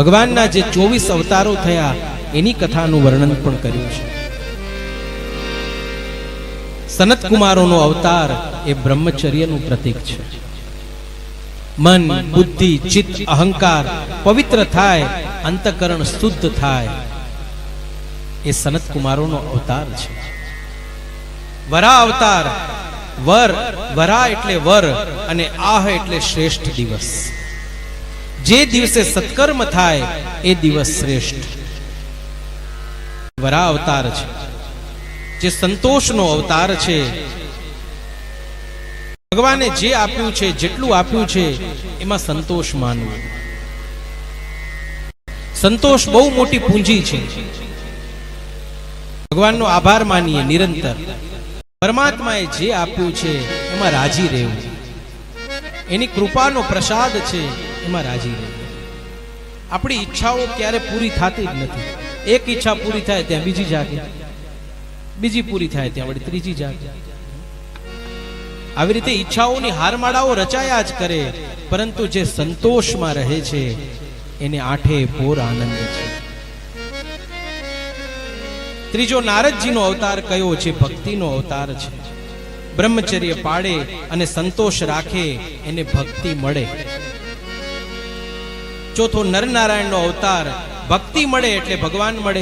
ભગવાનના જે ચોવીસ અવતારો થયા, એની કથાનું વર્ણન પણ કર્યું છે. સનત કુમારોનો અવતાર એ બ્રહ્મચર્યનું પ્રતીક છે. મન, બુદ્ધિ, ચિત્ત, અહંકાર પવિત્ર થાય, અંતકરણ શુદ્ધ થાય, એ સનત કુમારોનો અવતાર છે. વરા અવતાર, વર, વરા એટલે વર અને આહ એટલે શ્રેષ્ઠ દિવસ. જે દિવસે સત્કર્મ થાય, એ દિવસ શ્રેષ્ઠ. વરા અવતાર છે. જે સંતોષનો અવતાર છે, ભગવાને જે આપ્યું છે, જેટલું આપ્યું છે, એમાં સંતોષ માનવો. સંતોષ બહુ મોટી પૂંજી છે. ભગવાનનો આભાર માનીએ નિરંતર. પરમાત્માએ જે આપ્યું છે, એમાં રાજી રહેવું. એની કૃપાનો પ્રસાદ છે એમાં રાજી રહે. આપણી ઈચ્છાઓ ક્યારે પૂરી થતી જ નથી. એક ઈચ્છા પૂરી થાય ત્યાં બીજી જાગે. બીજી પૂરી થાય ત્યાં વળી ત્રીજી જાગે. આવી રીતે ઈચ્છાઓની હારમાળાઓ રચાયા જ કરે, પરંતુ જે સંતોષમાં રહે છે, એને આઠે ભોર આનંદ છે. ત્રીજો નારદજીનો અવતાર કયો છે? ભક્તિનો અવતાર છે. બ્રહ્મચર્ય પાડે અને સંતોષ રાખે, એને ભક્તિ મળે. ચોથો નરનારાયણનો અવતાર ભક્તિ મળે એટલે ભગવાન મળે.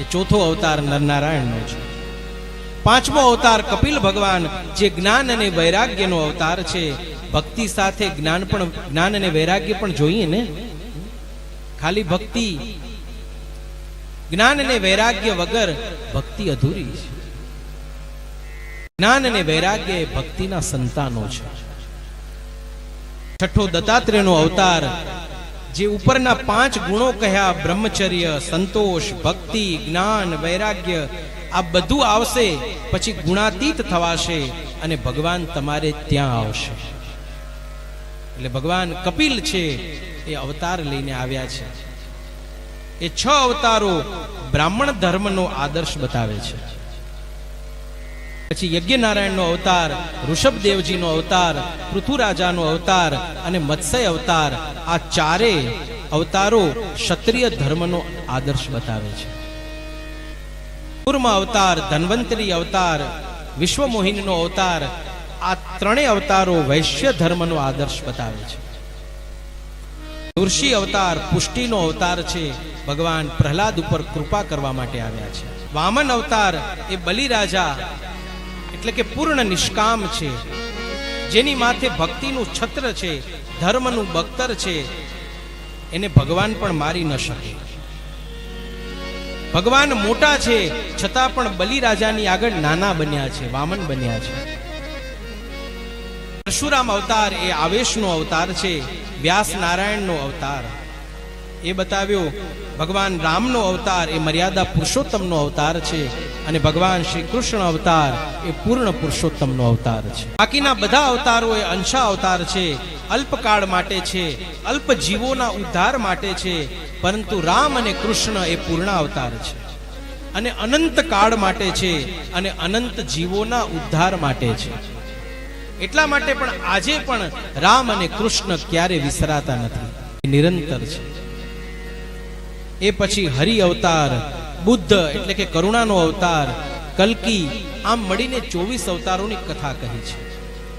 એ ચોથો અવતાર નરનારાયણનો છે. પાંચમો અવતાર કપિલ ભગવાન, જે જ્ઞાન અને વૈરાગ્યનો અવતાર છે. ભક્તિ સાથે જ્ઞાન પણ, જ્ઞાન અને વૈરાગ્ય પણ જોઈએ ને? ખાલી ભક્તિ, જ્ઞાન અને વૈરાગ્ય વગર ભક્તિ અધૂરી છે. જ્ઞાન અને વૈરાગ્ય એ ભક્તિના સંતાનો છે. છઠ્ઠો દત્તાત્રેયનો અવતાર, જે ઉપરના પાંચ ગુણો કહ્યા બ્રહ્મચર્ય, સંતોષ, ભક્તિ, જ્ઞાન, વૈરાગ્ય, આ બધું આવશે, પછી ગુણાતીત થવાશે અને ભગવાન તમારે ત્યાં આવશે. એટલે ભગવાન કપિલ છે, એ અવતાર લઈને આવ્યા છે. એ છ અવતારો બ્રાહ્મણ ધર્મનો આદર્શ બતાવે છે. પછી યજ્ઞનારાયણનો અવતાર, ઋષભદેવજીનો અવતાર પૃથુરાજાનો અવતાર અને મત્સ્ય અવતાર આ ચારે અવતારો ક્ષત્રિય ધર્મનો આદર્શ બતાવે છે. કુર્મ અવતાર, ધન્વંતરી અવતાર, વિશ્વમોહિનીનો અવતાર આ ત્રણેય અવતારો વૈશ્ય ધર્મનો આદર્શ બતાવે છે. ઋષિ અવતાર પુષ્ટિનો અવતાર છે. ભગવાન પ્રહલાદ ઉપર કૃપા કરવા માટે આવ્યા છે. વામન અવતાર એ બલિરાજા એટલે કે પૂર્ણ નિષ્કામ છે. જેની માથે ભક્તિનું છત્ર છે, ધર્મનું બખ્તર છે, એને ભગવાન પણ મારી ન શકે. ભગવાન મોટા છે, છતાં પણ બલિરાજાની આગળ નાના બન્યા છે, વામન બન્યા છે. પરશુરામ અવતાર એ આવેશનો અવતાર છે વ્યાસ નારાયણનો અવતાર. એ બતાવ્યો, ભગવાન રામનો અવતાર એ મર્યાદા પુરુષોત્તમનો અવતાર છે અને ભગવાન શ્રી કૃષ્ણ અવતાર એ પૂર્ણ પુરુષોત્તમનો અવતાર છે. બાકીના બધા અવતારો એ અંશા અવતાર છે, અલ્પકાળ માટે છે અલ્પ જીવોના ઉદ્ધાર માટે છે, પરંતુ રામ અને કૃષ્ણ એ પૂર્ણ અવતાર છે. અને અનંત કાળ માટે છે અને અનંત જીવોના ઉદ્ધાર માટે છે. એટલા માટે પણ આજે પણ રામ અને કૃષ્ણ ક્યારે વિસરાતા નથી. નિરંતર છે. એ પછી હરિ અવતાર બુદ્ધ એટલે કે કરુણાનો અવતાર કલ્કી આમ મળીને ચોવીસ અવતારોની કથા કહી છે.